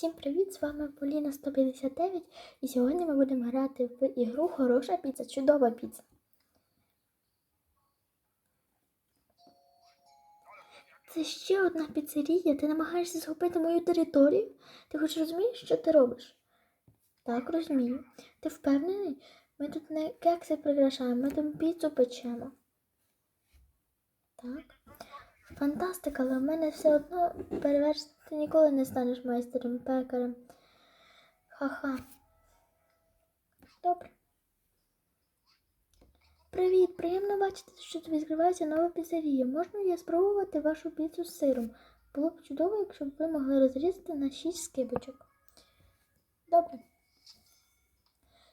Всім привіт! З вами Поліна 159 і сьогодні ми будемо грати в ігру Хороша піца, чудова піца. Це ще одна піцерія. Ти намагаєшся захопити мою територію? Ти хоч розумієш, що ти робиш? Так, розумію. Ти впевнений? Ми тут не кекси прикрашаємо, ми тут піцу печемо. Так. Фантастика, але в мене все одно перевершити ти ніколи не станеш майстером пекарем. Ха-ха. Добре. Привіт, приємно бачити, що тобі відкривається нова піцерія. Можна я спробувати вашу піцу з сиром? Було б чудово, якщо б ви могли розрізати на 6 скибочок. Добре.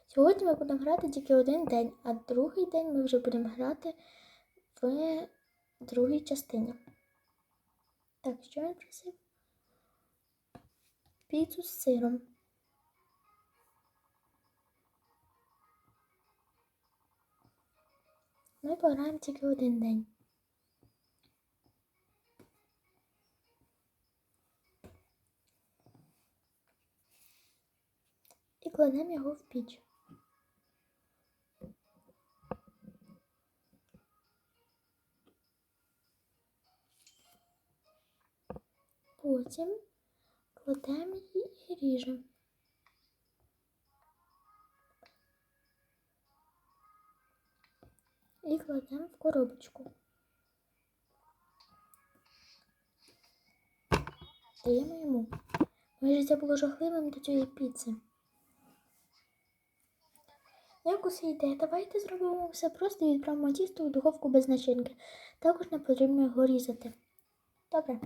Сьогодні ми будемо грати тільки один день, а другий день ми вже будемо грати в другій частині. Так, що він просив? Піцу з сиром. Ми пограємо тільки один день. І кладемо його в піч. Потім кладемо її і ріжемо. І кладемо в коробочку. Даємо йому. Моє життя було жахливим до цієї піци. Як усе йде, давайте зробимо все просто і відправимо тісто у духовку без начинки. Також не потрібно його різати. Добре.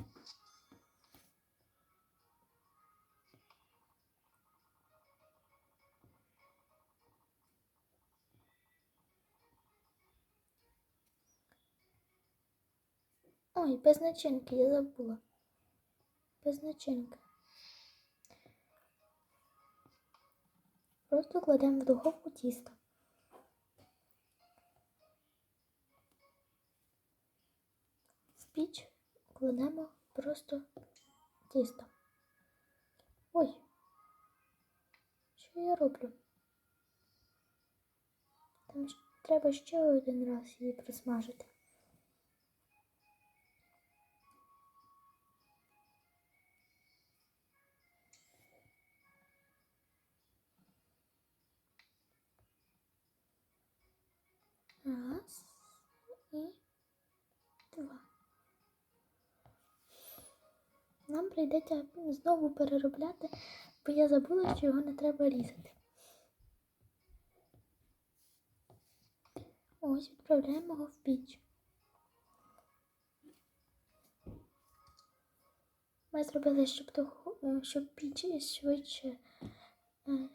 Ой, без начинки, я забула. Без начинки. Просто кладемо в духовку тісто. В піч кладемо просто тісто. Ой, що я роблю? Там треба ще один раз її присмажити. Раз і два. Нам прийдеться знову переробляти, бо я забула, що його не треба різати. Ось відправляємо його в піч. Ми зробили, щоб, духу- щоб піч швидше е,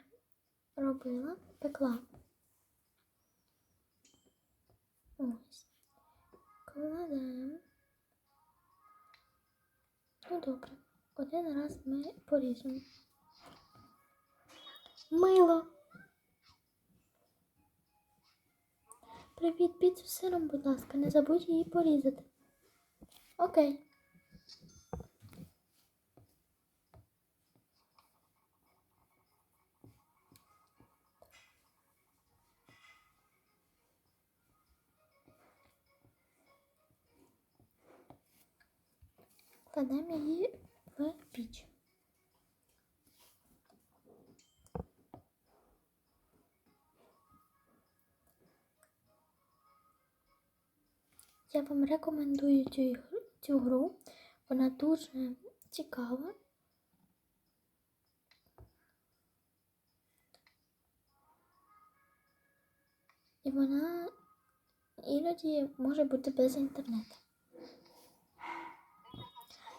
робила, пекла. Ось. Кладемо. Ну добре. Один раз ми поріжемо. Мило. Привіт, піцу з сиром, будь ласка, не забудь її порізати. Окей. Кладемо її в піч. Я вам рекомендую цю, цю гру. Вона дуже цікава. І вона іноді може бути без інтернету.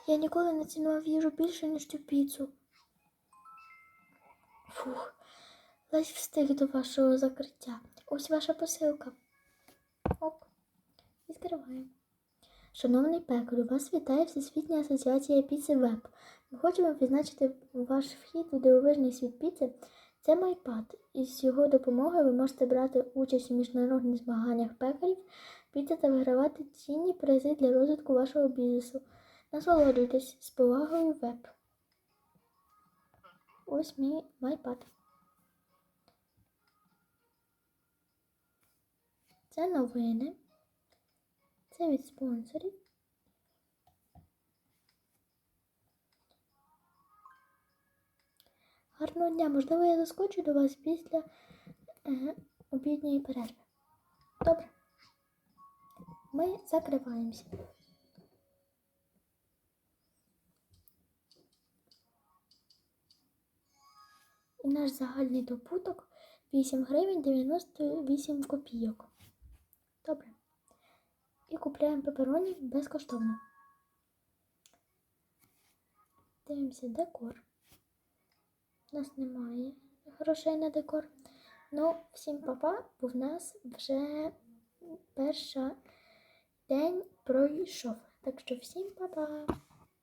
Я ніколи не цінував їжу більше, ніж цю піцу. Фух, ледь встиг до вашого закриття. Ось ваша посилка. Ок, відкриваємо. Шановний пекарю, вас вітає Всесвітня асоціація піци Веб. Ми хочемо відзначити ваш вхід у дивовижний світ піци. Це майпад. І з його допомогою ви можете брати участь у міжнародних змаганнях пекарів, піци та вигравати цінні призи для розвитку вашого бізнесу. Насолоджуйтесь з повагою веб. ось мій майпад. Це новини. Це від спонсорів. Гарного дня, можливо, я заскочу до вас після е, обідньої перерви. Добре. Ми закриваємося. І наш загальний добуток 8 гривень 98 копійок. Добре. І купляємо пепероні безкоштовно. Дивимося декор. У нас немає грошей на декор. Ну, всім папа, бо в нас вже перший день пройшов. Так що всім папа.